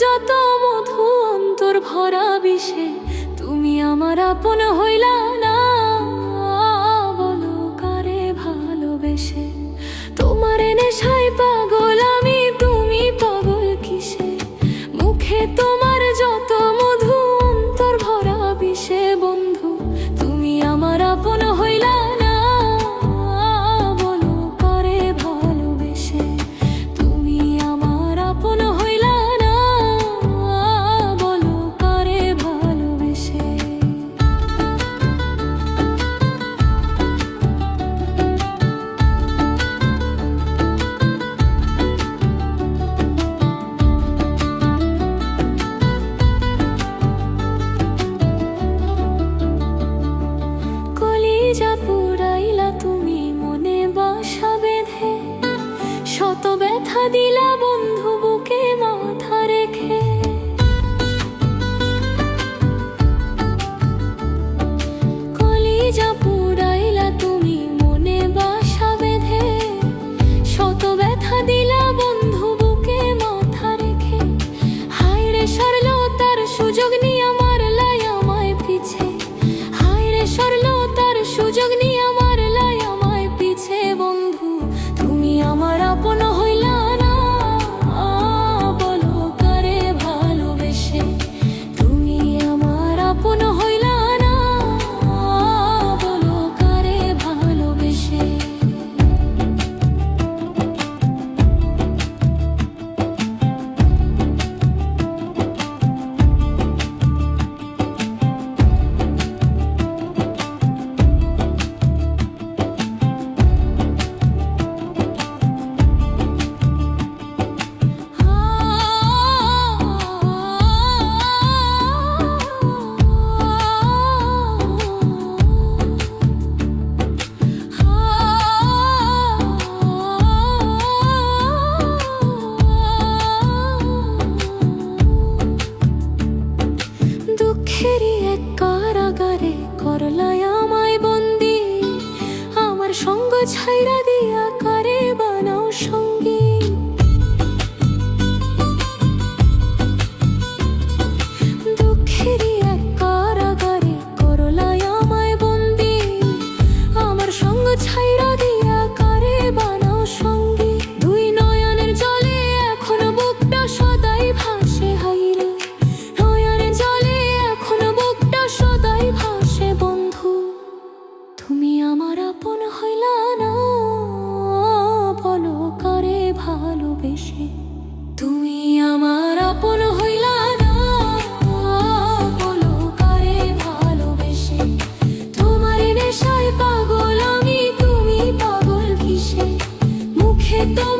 যত মধু অন্তর ভরা বিষে তুমি আমার আপন হইলা 家不 ছাইরা দিয়া si